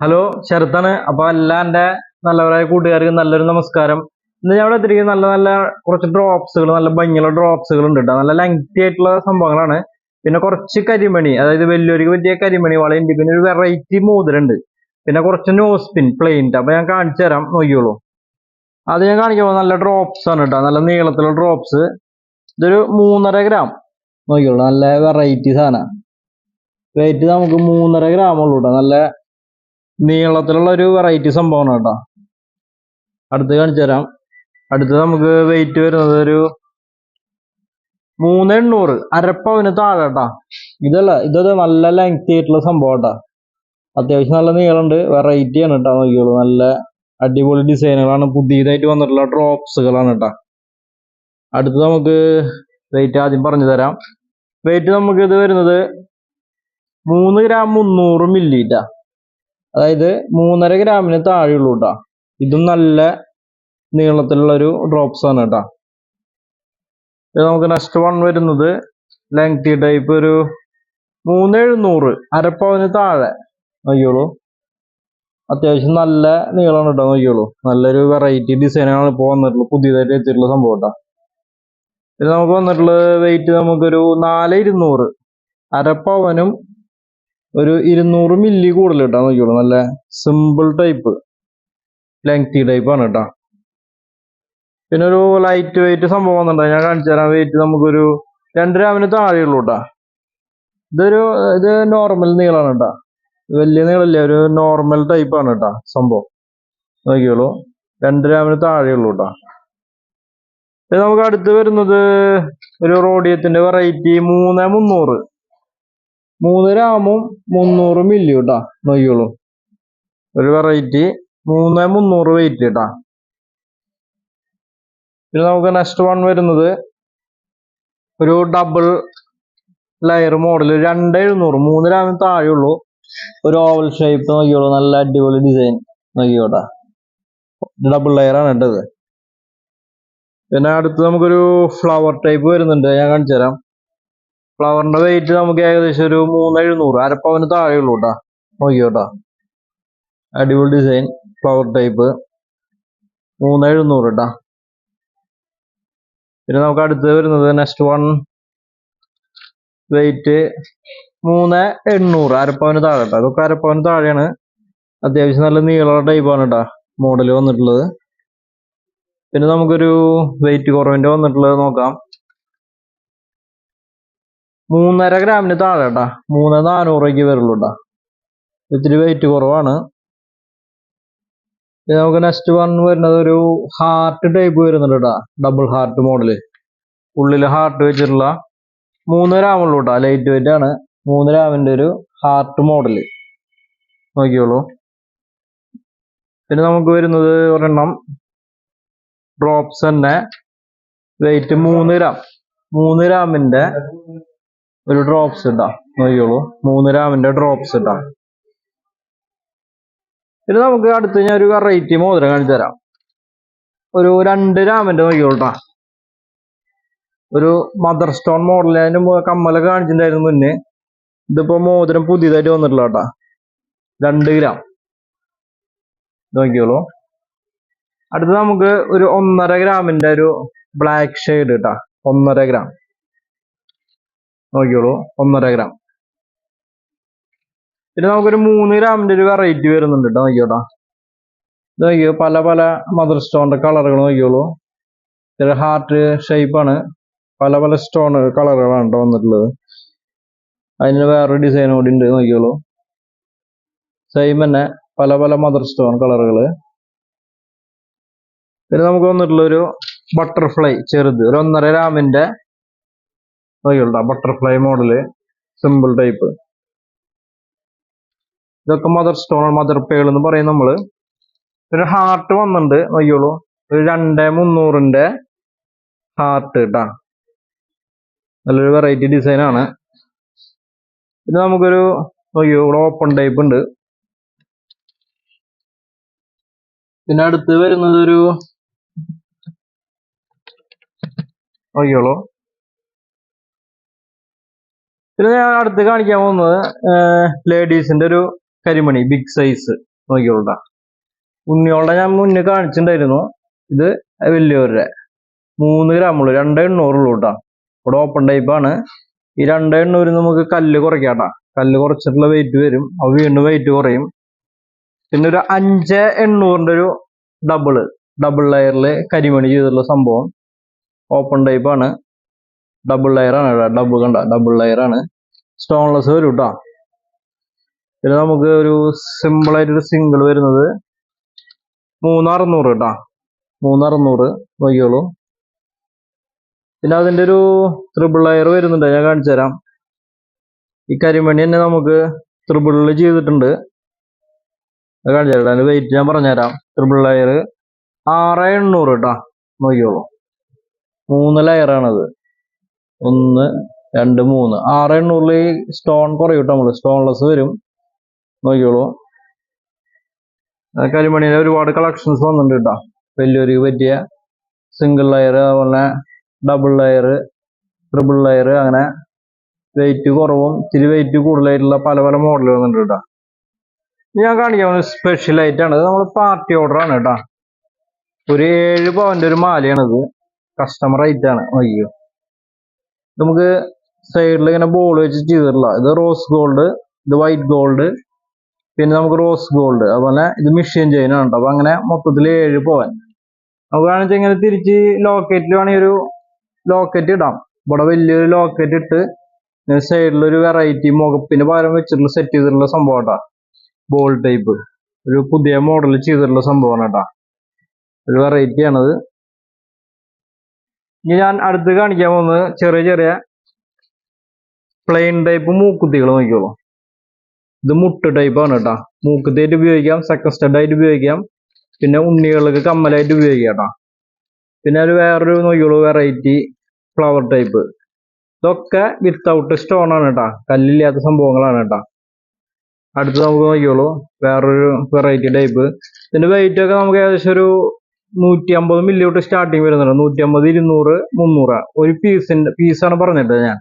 Hello ശരത്താണ്. അപ്പൊ എല്ലാ എന്റെ നല്ലവരായ കൂട്ടുകാർക്ക് നല്ലൊരു നമസ്കാരം. ഇന്ന് ഞാൻ ഇവിടെ എത്തിരിക്കുന്ന നല്ല നല്ല കുറച്ച് ഡ്രോപ്സുകൾ നല്ല ഭംഗിയുള്ള ഡ്രോപ്സുകൾ ഉണ്ട് കേട്ടോ നല്ല ലെങ്തി ആയിട്ടുള്ള സംഭവങ്ങളാണ്. പിന്നെ കുറച്ച് കരിമണി അതായത് വലിയൊരു വലിയ കരിമണി വളയുണ്ട് പിന്നെ ഒരു വെറൈറ്റി മോതിരുണ്ട്. പിന്നെ കുറച്ച് നോസ്പിൻ പ്ലെയിൻ അപ്പൊ ഞാൻ കാണിച്ചു തരാം. നോക്കിയോളൂ അത് ഞാൻ കാണിക്കുമ്പോൾ നല്ല ഡ്രോപ്സ് ആണ് കേട്ടോ നല്ല നീളത്തിലുള്ള ഡ്രോപ്സ് ഇതൊരു മൂന്നര ഗ്രാം നോക്കിയോളൂ നല്ല വെറൈറ്റി സാധനം. വെയിറ്റ് നമുക്ക് മൂന്നര ഗ്രാം ഉള്ളൂ കേട്ടോ നല്ല നീളത്തിലുള്ള ഒരു വെറൈറ്റി സംഭവമാണ് കേട്ടോ. അടുത്ത് കാണിച്ചു തരാം. അടുത്ത് നമുക്ക് വെയിറ്റ് വരുന്നത് ഒരു മൂന്ന് എണ്ണൂറ് അരപ്പവന് താഴെ കേട്ടാ. ഇതല്ല ഇതൊരു നല്ല ലെങ്ത് ആയിട്ടുള്ള സംഭവം കേട്ടാ. അത്യാവശ്യം നല്ല നീളമുണ്ട് വെറൈറ്റി ആണ് കേട്ടോ നോക്കിയോളൂ നല്ല അടിപൊളി ഡിസൈനുകളാണ് പുതിയതായിട്ട് വന്നിട്ടുള്ള ഡ്രോപ്സുകളാണ് കേട്ടോ. അടുത്ത് നമുക്ക് വെയിറ്റ് ആദ്യം പറഞ്ഞു തരാം. വെയിറ്റ് നമുക്ക് ഇത് വരുന്നത് മൂന്ന് ഗ്രാം മുന്നൂറ് മില്ലി ട്ടാ അതായത് മൂന്നര ഗ്രാമിന് താഴെയുള്ളൂ കേട്ടോ ഇതും നല്ല നീളത്തിലുള്ള ഒരു ഡ്രോപ്സ് ആണ് കേട്ടോ നമുക്ക് നെക്സ്റ്റ് വൺ വരുന്നത് ലെങ്തി ടൈപ്പ് ഒരു മൂന്ന് എഴുന്നൂറ് അരപ്പവന് താഴെ. നോക്കിയോളൂ അത്യാവശ്യം നല്ല നീളമാണ് കേട്ടോ നോക്കിയോളൂ നല്ലൊരു വെറൈറ്റി ഡിസൈനാണ് ഇപ്പോൾ വന്നിട്ടുള്ളത് പുതിയതായിട്ട് എത്തിയിട്ടുള്ള സംഭവം കേട്ടോ ഇത് നമുക്ക് വന്നിട്ടുള്ളത് വെയിറ്റ് നമുക്കൊരു നാല് ഇരുന്നൂറ് അരപ്പവനും ഒരു ഇരുന്നൂറ് മില്ലി കൂടുതൽ കേട്ടോ നോക്കിയോളൂ നല്ല സിമ്പിൾ ടൈപ്പ് ലെങ്തി ടൈപ്പ് ആണ് കേട്ടോ പിന്നെ ഒരു ലൈറ്റ് വെയിറ്റ് സംഭവം വന്നിട്ടുണ്ട്. ഞാൻ കാണിച്ചു തരാം. വെയിറ്റ് നമുക്കൊരു രണ്ട് ഗ്രാമിന് താഴെയുള്ളൂ കേട്ടോ ഇതൊരു ഇത് നോർമൽ നീളമാണ് കേട്ടോ വലിയ നീളമില്ല ഒരു നോർമൽ ടൈപ്പ് ആണ് കേട്ടോ സംഭവം. നോക്കിയോളൂ രണ്ട് ഗ്രാമിന് താഴെയുള്ളൂ കേട്ടോ ഇത് നമുക്ക് അടുത്ത് വരുന്നത് ഒരു റോഡിയത്തിന്റെ വെറൈറ്റി മൂന്ന് മുന്നൂറ്. മൂന്ന് ഗ്രാമും മുന്നൂറ് മില്ലി കേട്ടാ നൊയ്യുള്ളൂ ഒരു വെറൈറ്റി മൂന്ന് മുന്നൂറ് വെയിറ്റ് കേട്ടാ പിന്നെ നമുക്ക് നെക്സ്റ്റ് വൺ വരുന്നത് ഒരു ഡബിൾ ലെയർ മോഡൽ രണ്ട് എഴുന്നൂറ് മൂന്ന് താഴെ താഴെയുള്ളൂ ഒരു ഓവൽ ഷേപ്പ് നോക്കിയോളൂ നല്ല അടിപൊളി ഡിസൈൻ നോക്കിയോട്ടാ ഡബിൾ ലെയർ ആണ് ഇട്ടത് പിന്നെ അടുത്ത് നമുക്കൊരു ഫ്ലവർ ടൈപ്പ് വരുന്നുണ്ട് ഞാൻ കാണിച്ചു തരാം ഫ്ലവറിന്റെ വെയിറ്റ് നമുക്ക് ഏകദേശം ഒരു മൂന്ന് എഴുന്നൂറ് അരപ്പവന് താഴെയുള്ളൂ കേട്ടോ നോക്കിയോട്ടാ. അടിപൊളി ഡിസൈൻ ഫ്ലവർ ടൈപ്പ് മൂന്ന് എഴുന്നൂറ് കേട്ടാ പിന്നെ നമുക്ക് അടുത്ത് വരുന്നത് നെക്സ്റ്റ് വൺ വെയിറ്റ് മൂന്ന് എണ്ണൂറ് അരപ്പവന് താഴെ കേട്ടോ അതൊക്കെ അരപ്പവന് താഴെയാണ്. അത്യാവശ്യം നല്ല നീളമുള്ള ടൈപ്പാണ് കേട്ടോ മോഡൽ വന്നിട്ടുള്ളത്. പിന്നെ നമുക്കൊരു വെയിറ്റ് കുറവിന്റെ വന്നിട്ടുള്ളത് നോക്കാം. മൂന്നര ഗ്രാമിന് താഴെ കേട്ടാ മൂന്ന് നാനൂറേക്ക് വരുള്ളൂ കേട്ടാ ഇത്തിരി വെയിറ്റ് കുറവാണ്. ഇത് നമുക്ക് നെക്സ്റ്റ് വൺ വരുന്നത് ഒരു ഹാർട്ട് ടൈപ്പ് വരുന്നുണ്ട് കേട്ടാ ഡബിൾ ഹാർട്ട് മോഡൽ ഉള്ളിൽ ഹാർട്ട് വെച്ചിട്ടുള്ള മൂന്ന് ഗ്രാമുള്ളൂ കേട്ടാ ലൈറ്റ് വെയിറ്റ് ആണ്. മൂന്ന് ഗ്രാമിന്റെ ഒരു ഹാർട്ട് മോഡൽ നോക്കിയോളൂ പിന്നെ നമുക്ക് വരുന്നത് ഒരെണ്ണം ഡ്രോപ്സ് തന്നെ വെയിറ്റ് മൂന്ന് ഗ്രാം മൂന്ന് ഗ്രാമിന്റെ ഒരു ഡ്രോപ്സ് ഇട്ടാ നോക്കിയോളൂ മൂന്ന് രാമിന്റെ ഡ്രോപ്സ് ഇട്ടാ പിന്നെ നമുക്ക് അടുത്ത് ഞാൻ ഒരു വെറൈറ്റി മോതിരം കാണിച്ചു തരാം. ഒരു രണ്ട് രാമിന്റെ നോക്കിയോളട്ടാ ഒരു മദർ സ്റ്റോൺ മോഡൽ അതിന്റെ കമ്മല കമ്മലൊക്കെ കാണിച്ചിട്ടുണ്ടായിരുന്നു മുന്നേ. ഇതിപ്പോ മോതിരം പുതിയതായിട്ട് വന്നിട്ടുള്ള കേട്ടാ രണ്ട് ഗ്രാം. നോക്കിയോളൂ അടുത്ത് നമുക്ക് ഒരു ഒന്നര ഗ്രാമിന്റെ ഒരു ബ്ലാക്ക് ഷെയ്ഡ് കേട്ടാ ഒന്നര ഗ്രാം. നോക്കിയോളൂ ഒന്നര ഗ്രാം പിന്നെ നമുക്കൊരു മൂന്ന് ഗ്രാമിന്റെ ഒരു വെറൈറ്റി വരുന്നുണ്ട് കേട്ടോ നോക്കിയോട്ടാ നോക്കിയോ പല പല മദർ സ്റ്റോണിന്റെ കളറുകൾ നോക്കിയോളൂ ഇതൊരു ഹാർട്ട് ഷേപ്പാണ് പല പല സ്റ്റോൺ കളറുകളാണ് കേട്ടോ വന്നിട്ടുള്ളത്. അതിന് വേറൊരു ഡിസൈൻ കൂടി ഉണ്ട് നോക്കിയോളൂ സെയിം തന്നെ പല പല മദർ സ്റ്റോൺ കളറുകൾ പിന്നെ നമുക്ക് വന്നിട്ടുള്ള ഒരു ബട്ടർഫ്ലൈ ചെറുത്. ഒരു ഒന്നര ഗ്രാമിന്റെ നോക്കിയോളൂ ബട്ടർഫ്ലൈ മോഡൽ സിമ്പിൾ ടൈപ്പ് ഇതൊക്കെ മദർ സ്റ്റോൺ മദർ പേൾ എന്ന് പറയും നമ്മൾ. ഒരു ഹാർട്ട് വന്നിട്ടുണ്ട്. നോക്കിയോളൂ ഒരു രണ്ട് മുന്നൂറിന്റെ ഹാർട്ട് കേട്ടാ നല്ലൊരു വെറൈറ്റി ഡിസൈൻ ആണ്. പിന്നെ നമുക്കൊരു നോക്കിയോ ഇവിടെ ഓപ്പൺ ടൈപ്പ് ഉണ്ട്. പിന്നെ അടുത്ത് വരുന്നത് ഒരു നോക്കിയോളൂ പിന്നെ ഞാൻ അടുത്ത് കാണിക്കാൻ പോകുന്നത് ലേഡീസിന്റെ ഒരു കരിമണി ബിഗ് സൈസ് നോക്കിയോളൂട്ടാ ഉണ്ണിയോളുടെ ഞാൻ മുന്നേ കാണിച്ചിട്ടുണ്ടായിരുന്നു ഇത് വലിയവരുടെ. മൂന്ന് ഗ്രാമുള്ളൂ രണ്ട് എണ്ണൂറുള്ളൂ കേട്ടോ ഇവിടെ ഓപ്പൺ ടൈപ്പാണ് ഈ രണ്ട് എണ്ണൂറ് നമുക്ക് കല്ല് കുറയ്ക്കാട്ടാ. കല്ല് കുറച്ചിട്ടുള്ള വെയിറ്റ് വരും അത് വീണ്ടും വെയിറ്റ് കുറയും. പിന്നെ ഒരു അഞ്ച് എണ്ണൂറിന്റെ ഒരു ഡബിൾ ഡബിൾ ലെയറിൽ കരിമണി ചെയ്തിട്ടുള്ള സംഭവം. ഓപ്പൺ ടൈപ്പാണ് ഡബിൾ ലെയറാണ് ആണ് ഡബിൾ കണ്ട ഡബിൾ ലെയറാണ് സ്റ്റോൺലെസ് വരും കേട്ടോ പിന്നെ നമുക്ക് ഒരു സിമ്പിൾ ആയിട്ടൊരു സിംഗിൾ വരുന്നത് മൂന്നറുന്നൂറ് കേട്ടോ മൂന്നറുന്നൂറ് നോക്കിയോളൂ പിന്നെ അതിന്റെ ഒരു ത്രിബിൾ ലെയർ വരുന്നുണ്ട് ഞാൻ കാണിച്ചു തരാം. ഈ കരിമണി തന്നെ നമുക്ക് ത്രിബിളിൽ ചെയ്തിട്ടുണ്ട്. കാണിച്ചു തരാം അതിന്റെ വെയിറ്റ് ഞാൻ പറഞ്ഞുതരാം. ത്രിബിൾ ലെയർ ആറ് എണ്ണൂറ് കേട്ടോ നോക്കിയോളൂ മൂന്ന് ലെയറാണത് ഒന്ന് രണ്ട് മൂന്ന്. ആറ് എണ്ണൂറിൽ ഈ സ്റ്റോൺ കുറയും കേട്ടോ നമ്മൾ സ്റ്റോൺലെസ് വരും. നോക്കിയോളൂ കരിമണിയിൽ ഒരുപാട് കളക്ഷൻസ് വന്നിട്ടുണ്ട് കേട്ടോ വലിയൊരു പറ്റിയ സിംഗിൾ ലെയർ അതുപോലെ ഡബിൾ ലെയർ ട്രിപ്പിൾ ലെയർ അങ്ങനെ വെയിറ്റ് കുറവും. ഇച്ചിരി വെയിറ്റ് കൂടുതലായിട്ടുള്ള പല പല മോഡൽ വന്നിട്ടുണ്ട് കേട്ടോ ഞാൻ കാണിക്കാൻ സ്പെഷ്യൽ ആയിട്ടാണ് ഇത് നമ്മൾ പാർട്ടി ഓർഡർ ആണ് കേട്ടോ ഒരു ഏഴ് പവന്റെ ഒരു മാലയാണിത്. കസ്റ്റമർ റേറ്റ് ആണ്. അയ്യോ നമുക്ക് സൈഡിൽ ഇങ്ങനെ ബോൾ വെച്ച് ചെയ്തിട്ടുള്ള ഇത് റോസ് ഗോൾഡ് ഇത് വൈറ്റ് ഗോൾഡ് പിന്നെ നമുക്ക് റോസ് ഗോൾഡ് അതുപോലെ ഇത് മിഷ്യൻ ചെയിൻ ഉണ്ട് അപ്പൊ അങ്ങനെ മൊത്തത്തിൽ ഏഴ് പോവാൻ നമുക്ക് വേണമെങ്കിൽ ഇങ്ങനെ തിരിച്ച് ലോക്കറ്റിൽ വേണമെങ്കിൽ ഒരു ലോക്കറ്റ് ഇടാം. ഇവിടെ വലിയൊരു ലോക്കറ്റ് ഇട്ട് സൈഡിൽ ഒരു വെറൈറ്റി മുഖപ്പിന് പകരം വെച്ചിട്ടുള്ള സെറ്റ് ചെയ്തിട്ടുള്ള സംഭവം കേട്ടോ. ബോൾ ടൈപ്പ് ഒരു പുതിയ മോഡൽ ചെയ്തിട്ടുള്ള സംഭവമാണ് കേട്ടോ. ഒരു വെറൈറ്റി ആണത്. ഇനി ഞാൻ അടുത്ത് കാണിക്കാൻ പോകുന്നത് ചെറിയ ചെറിയ പ്ലെയിൻ ടൈപ്പ് മൂക്കുത്തികൾ നോക്കിക്കോളൂ. ഇത് മുട്ട് ടൈപ്പാണ് കേട്ടോ. മൂക്കുത്തിയായിട്ട് ഉപയോഗിക്കാം സെക്കൻഡ് സ്റ്റഡ് ആയിട്ട് ഉപയോഗിക്കാം പിന്നെ ഉണ്ണികൾക്ക് കമ്മലായിട്ട് ഉപയോഗിക്കാം കേട്ടോ. പിന്നെ ഒരു വേറൊരു നോക്കിക്കോളൂ വെറൈറ്റി ഫ്ലവർ ടൈപ്പ് ഇതൊക്കെ വിത്തൗട്ട് സ്റ്റോൺ ആണ് കേട്ടോ. കല്ലില്ലാത്ത സംഭവങ്ങളാണ് കേട്ടോ. അടുത്ത് നമുക്ക് നോക്കിയോളൂ വേറൊരു വെറൈറ്റി ടൈപ്പ് ഇതിന്റെ വെയിറ്റ് ഒക്കെ നമുക്ക് ഏകദേശം ഒരു നൂറ്റി അമ്പത് മില്ലി തൊട്ട് സ്റ്റാർട്ടിങ് വരുന്നുണ്ട്. നൂറ്റി അമ്പത് ഇരുന്നൂറ് മുന്നൂറ്. ഒരു പീസിന്റെ പീസാണ് പറഞ്ഞിട്ട് ഞാൻ.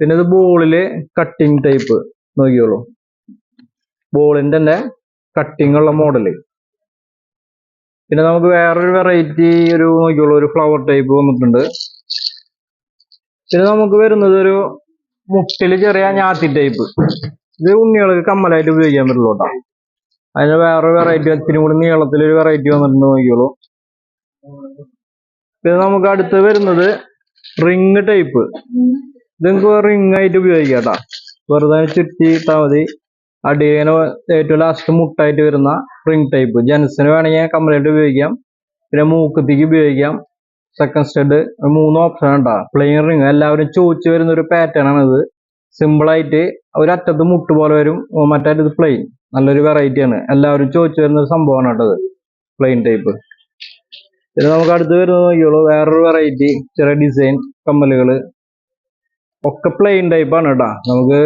പിന്നെ ഇത് ബോളിൽ കട്ടിങ് ടൈപ്പ് നോക്കിയോളൂ ബോളിന്റെ തന്നെ കട്ടിങ് ഉള്ള മോഡൽ പിന്നെ നമുക്ക് വേറൊരു വെറൈറ്റി ഒരു നോക്കിയോളൂ ഒരു ഫ്ലവർ ടൈപ്പ് വന്നിട്ടുണ്ട്. പിന്നെ നമുക്ക് വരുന്നത് ഒരു മുട്ടിൽ ചെറിയ ഞാത്തി ടൈപ്പ് ഇത് ഉണ്ണികൾക്ക് കമ്മലായിട്ട് ഉപയോഗിക്കാൻ പറ്റുള്ളൂ കേട്ടോ. അതിന് വേറൊരു വെറൈറ്റി ഇത്തിരി കൂടി നീളത്തിലൊരു വെറൈറ്റി വന്നിട്ടുണ്ട് നോക്കിയോളൂ പിന്നെ നമുക്ക് അടുത്ത് വരുന്നത് റിങ് ടൈപ്പ് ഇത് നിങ്ങൾക്ക് റിങ് ആയിട്ട് ഉപയോഗിക്കാം കേട്ടോ. വെറുതെ ചുറ്റി ഇട്ടാൽ മതി. അടിയനെ ഏറ്റവും ലാസ്റ്റ് മുട്ടായിട്ട് വരുന്ന റിങ് ടൈപ്പ് ജെൻസിന് വേണമെങ്കിൽ കംപ്ലീറ്റ് ഉപയോഗിക്കാം. പിന്നെ മൂക്കത്തേക്ക് ഉപയോഗിക്കാം. സെക്കൻഡ് സ്റ്റഡ് മൂന്ന് ഓപ്ഷൻ ഉണ്ടാ പ്ലെയിൻ റിങ് എല്ലാവരും ചോദിച്ചു വരുന്ന ഒരു പാറ്റേൺ ആണ് ഇത് ഒരു അറ്റത്ത് മുട്ട് പോലെ വരും. മറ്റേ ഇത് പ്ലെയിൻ നല്ലൊരു വെറൈറ്റി ആണ്. എല്ലാവരും ചോദിച്ചു വരുന്ന ഒരു സംഭവമാണ് കേട്ടത് പ്ലെയിൻ ടൈപ്പ് പിന്നെ നമുക്ക് അടുത്ത് വരുന്നത് നോക്കിയോളൂ വേറൊരു വെറൈറ്റി ചെറിയ ഡിസൈൻ കമ്മലുകൾ. ഒക്കെ പ്ലെയിൻ ടൈപ്പാണ് കേട്ടാ. നമുക്ക്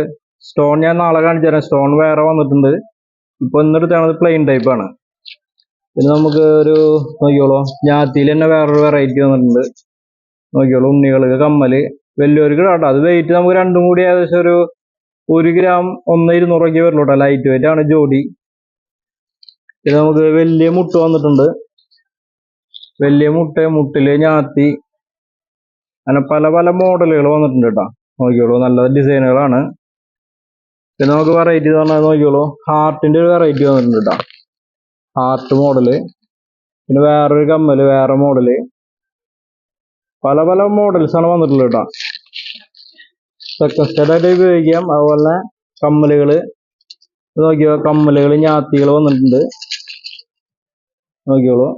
സ്റ്റോൺ ഞാൻ നാളെ കാണിച്ചു തരാം. സ്റ്റോൺ വേറെ വന്നിട്ടുണ്ട്. ഇപ്പൊ ഇന്നെടുത്താണ് പ്ലെയിൻ ടൈപ്പാണ് പിന്നെ നമുക്ക് ഒരു നോക്കിയോളൂ ഞാത്തിയിൽ തന്നെ വേറൊരു വെറൈറ്റി വന്നിട്ടുണ്ട്. നോക്കിയോളൂ ഉണ്ണികൾക്ക് കമ്മൽ. വലിയവർക്ക് കേട്ടോ. അത് വെയിറ്റ് നമുക്ക് രണ്ടും കൂടി ഏകദേശം ഒരു ഒരു ഗ്രാം ഒന്ന് ഇരുന്നൂറൊക്കെ വരുള്ളൂ കേട്ടോ ലൈറ്റ് വെയിറ്റ് ആണ് ജോഡി. പിന്നെ നമുക്ക് വലിയ മുട്ട് വന്നിട്ടുണ്ട്. വലിയ മുട്ട മുട്ടിൽ ഞാത്തി. അങ്ങനെ പല പല മോഡലുകൾ വന്നിട്ടുണ്ട് കേട്ടോ. നോക്കിയോളൂ നല്ല ഡിസൈനുകളാണ് പിന്നെ നമുക്ക് വെറൈറ്റി പറഞ്ഞാൽ നോക്കിയോളൂ ഹാർട്ടിന്റെ ഒരു വെറൈറ്റി വന്നിട്ടുണ്ട് കേട്ടോ. ഹാർട്ട് മോഡൽ പിന്നെ വേറൊരു കമ്മൽ വേറെ മോഡൽ പല പല മോഡൽസാണ് വന്നിട്ടുള്ളത് കേട്ടോ. സെക്കൻഡ് സ്റ്റഡായിട്ട് ഉപയോഗിക്കാം അതുപോലെ കമ്മലുകൾ. ഇത് നോക്കിയോ? കമ്മലുകൾ ഞാത്തികൾ വന്നിട്ടുണ്ട്. നോക്കിയോളൂ.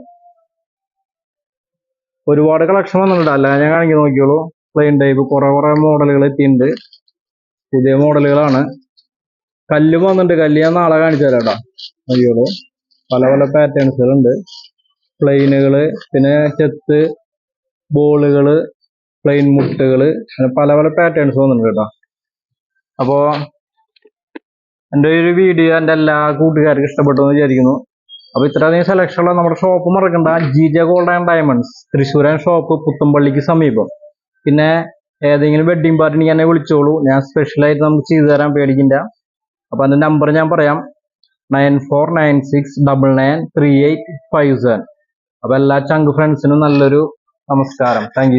ഒരുപാട് കളക്ഷൻ വന്നിട്ടുണ്ട്. അല്ല ഞാൻ കാണിക്കാൻ നോക്കിയോളൂ. പ്ലെയിൻ ടൈപ്പ് കുറെ കുറെ മോഡലുകൾ എത്തിയിട്ടുണ്ട്. പുതിയ മോഡലുകളാണ് കല്ല് വന്നിട്ടുണ്ട്. കല്ല് ഞാൻ നാളെ കാണിച്ചു തരാം കേട്ടോ. നോക്കിയോളൂ. പല പല പാറ്റേൺസുകളുണ്ട് പ്ലെയിനുകൾ പിന്നെ ചെത്ത് ബോളുകൾ പ്ലെയിൻ അങ്ങനെ പല പല പാറ്റേൺസ് വന്നിട്ടുണ്ട് കേട്ടോ. അപ്പോ എന്റെ ഒരു വീഡിയോ എന്റെ എല്ലാ കൂട്ടുകാർക്കും ഇഷ്ടപ്പെട്ടു എന്ന് വിചാരിക്കുന്നു. അപ്പൊ ഇത്രയധികം സെലക്ഷൻ ഉള്ള നമ്മുടെ ഷോപ്പ് മറക്കണ്ട. ജിജ ഗോൾഡ് ആൻഡ് ഡയമണ്ട്സ് തൃശ്ശൂരൻ ഷോപ്പ് പുത്തമ്പള്ളിക്ക് സമീപം. പിന്നെ ഏതെങ്കിലും വെഡിങ് പാർട്ടി എന്നെ വിളിച്ചോളൂ. ഞാൻ സ്പെഷ്യലായിട്ട് നമുക്ക് ചെയ്തു തരാൻ പേടിക്കില്ല അപ്പൊ അതിന്റെ നമ്പർ ഞാൻ പറയാം. Nine four nine six double nine three eight five seven അപ്പോൾ എല്ലാ ചങ്ക് ഫ്രണ്ട്സിനും നല്ലൊരു നമസ്കാരം. താങ്ക്